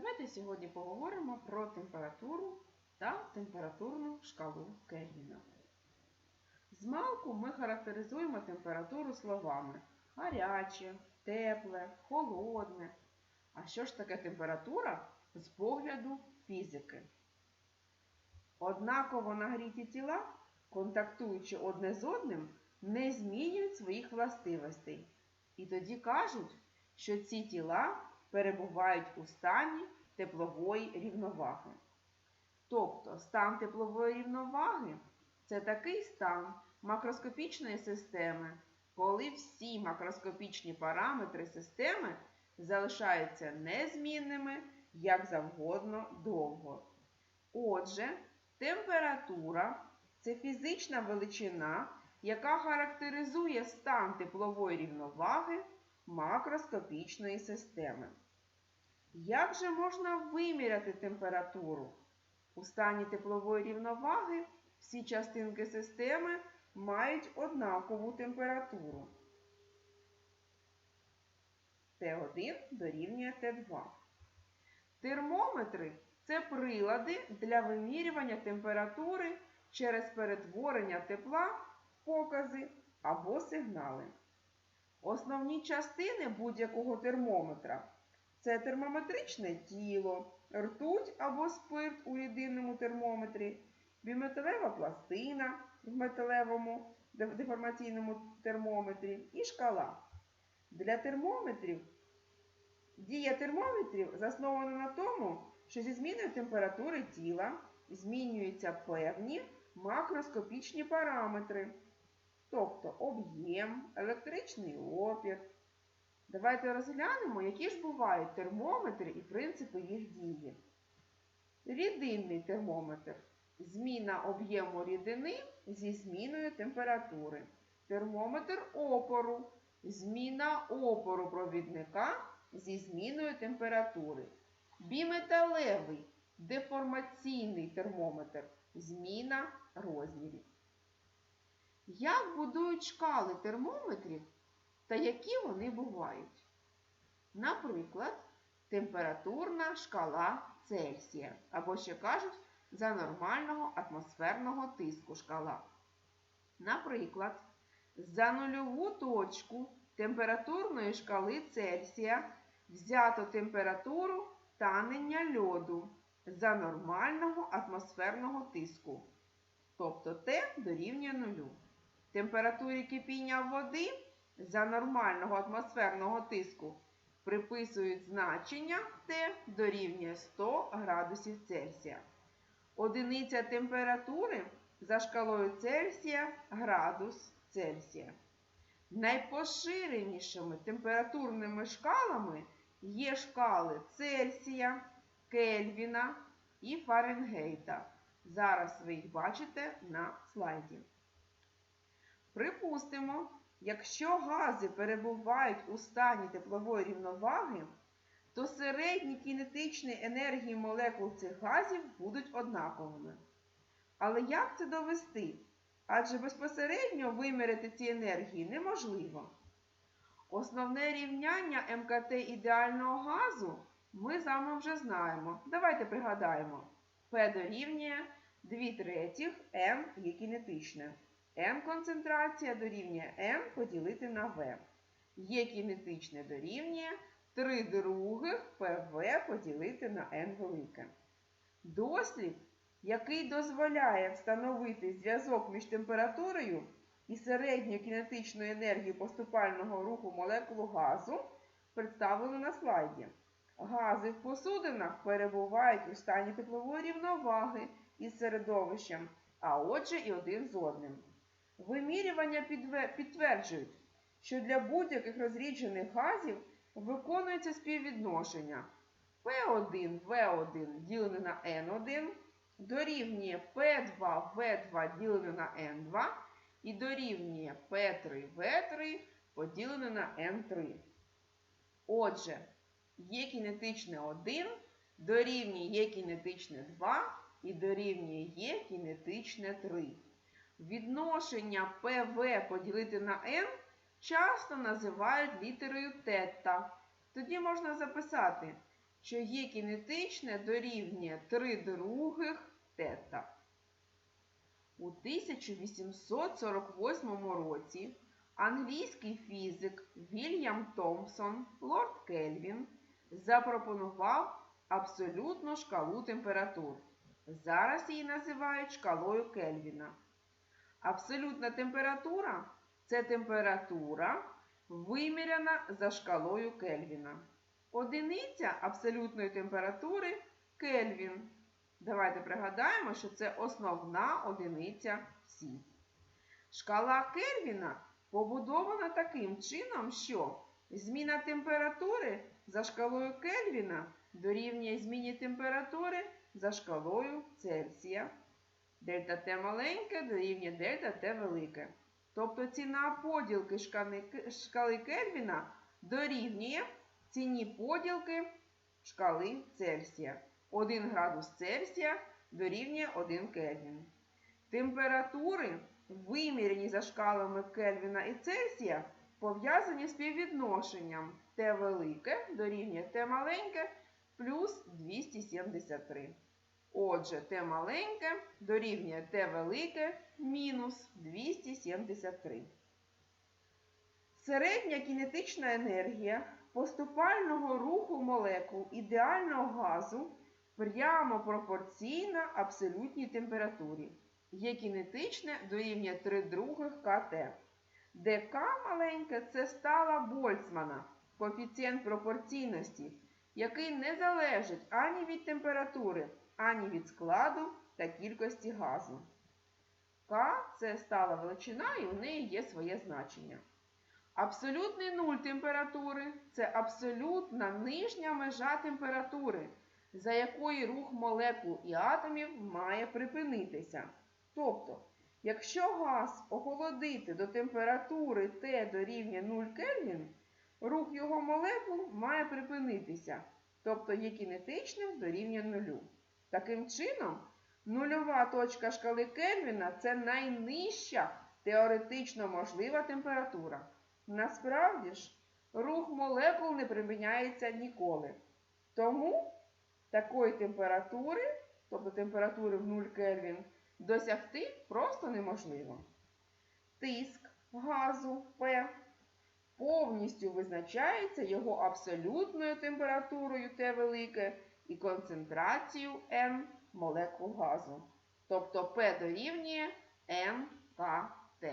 Давайте сьогодні поговоримо про температуру та температурну шкалу Кельвіна. Змалку ми характеризуємо температуру словами гаряче, тепле, холодне. А що ж таке температура з погляду фізики? Однаково нагріті тіла, контактуючи одне з одним, не змінюють своїх властивостей. І тоді кажуть, що ці тіла перебувають у стані теплової рівноваги. Тобто стан теплової рівноваги це такий стан макроскопічної системи, коли всі макроскопічні параметри системи залишаються незмінними як завгодно довго. Отже, температура це фізична величина, яка характеризує стан теплової рівноваги макроскопічної системи. Як же можна виміряти температуру? У стані теплової рівноваги всі частинки системи мають однакову температуру. Т1 дорівнює Т2. Термометри це прилади для вимірювання температури через перетворення тепла покази або сигнали. Основні частини будь-якого термометра це термометричне тіло, ртуть або спирт у єдиному термометрі, біметалева пластина в металевому деформаційному термометрі і шкала. Для термометрів дія термометрів заснована на тому, що зі зміною температури тіла змінюються певні макроскопічні параметри, тобто об'єм, електричний опір. Давайте розглянемо, які ж бувають термометри і принципи їх дії. Рідинний термометр зміна об'єму рідини зі зміною температури. Термометр опору зміна опору провідника зі зміною температури. Біметалевий деформаційний термометр зміна розмірів. Як будують шкали термометрів та які вони бувають? Наприклад, температурна шкала Цельсія, або ще кажуть, за нормального атмосферного тиску шкала. Наприклад, за нульову точку температурної шкали Цельсія взято температуру танення льоду за нормального атмосферного тиску, тобто Т дорівнює нулю. Температурі кипіння води за нормального атмосферного тиску приписують значення Т дорівнює 100 градусів Цельсія. Одиниця температури за шкалою Цельсія градус Цельсія. Найпоширенішими температурними шкалами є шкали Цельсія, Кельвіна і Фаренгейта. Зараз ви їх бачите на слайді. Припустимо, якщо гази перебувають у стані теплової рівноваги, то середні кінетичні енергії молекул цих газів будуть однаковими. Але як це довести? Адже безпосередньо виміряти ці енергії неможливо. Основне рівняння МКТ ідеального газу ми з вами вже знаємо. Давайте пригадаємо. P дорівнює 2 третіх М є кінетичне. М концентрація дорівнює М поділити на В. Є кінетичне дорівнює 3 других ПВ поділити на N велике. Дослід, який дозволяє встановити зв'язок між температурою і середньою кінетичною енергією поступального руху молекул газу, представлено на слайді. Гази в посудинах перебувають у стані теплової рівноваги із середовищем, а отже і один з одним. Вимірювання підтверджують, що для будь-яких розріджених газів виконується співвідношення P1 V1 ділене на N1 дорівнює P2 V2 ділене на N2 і дорівнює P3 V3 поділене на N3. Отже, є кінетичне 1 дорівнює є кінетичне 2 і дорівнює є кінетичне 3. Відношення ПВ поділити на N часто називають літерою тета. Тоді можна записати що є кінетичне дорівнює 3 других тета. У 1848 році англійський фізик Вільям Томпсон, лорд Кельвін, запропонував абсолютну шкалу температур. Зараз її називають шкалою Кельвіна. Абсолютна температура це температура, виміряна за шкалою Кельвіна. Одиниця абсолютної температури Кельвін. Давайте пригадаємо, що це основна одиниця всі. Шкала Кельвіна побудована таким чином, що зміна температури за шкалою Кельвіна дорівнює зміні температури за шкалою Цельсія. Дельта Т маленьке дорівнює дельта Т велике. Тобто ціна поділки шкали, Кельвіна дорівнює ціні поділки шкали Цельсія. 1 градус Цельсія дорівнює 1 Кельвін. Температури, виміряні за шкалами Кельвіна і Цельсія, пов'язані з співвідношенням Т велике дорівнює Т маленьке плюс 273. Отже, Т маленьке дорівнює Т велике мінус 273. Середня кінетична енергія поступального руху молекул ідеального газу прямо пропорційна абсолютній температурі. Є кінетичне дорівнює 3 других КТ. Де К маленьке це стала Больцмана, коефіцієнт пропорційності, який не залежить ані від температури, ані від складу та кількості газу. К це стала величина і у неї є своє значення. Абсолютний нуль температури це абсолютна нижня межа температури, за якої рух молекул і атомів має припинитися. Тобто, якщо газ охолодити до температури Т дорівнює 0 Кельвін, рух його молекул має припинитися, тобто є кінетичним дорівнює нулю. Таким чином, нульова точка шкали Кельвіна це найнижча теоретично можлива температура. Насправді ж, рух молекул не приміняється ніколи. Тому такої температури, тобто температури в 0 Кельвін, досягти просто неможливо. Тиск газу П повністю визначається його абсолютною температурою Т велике і концентрацію N молекул газу. Тобто P дорівнює НКТ.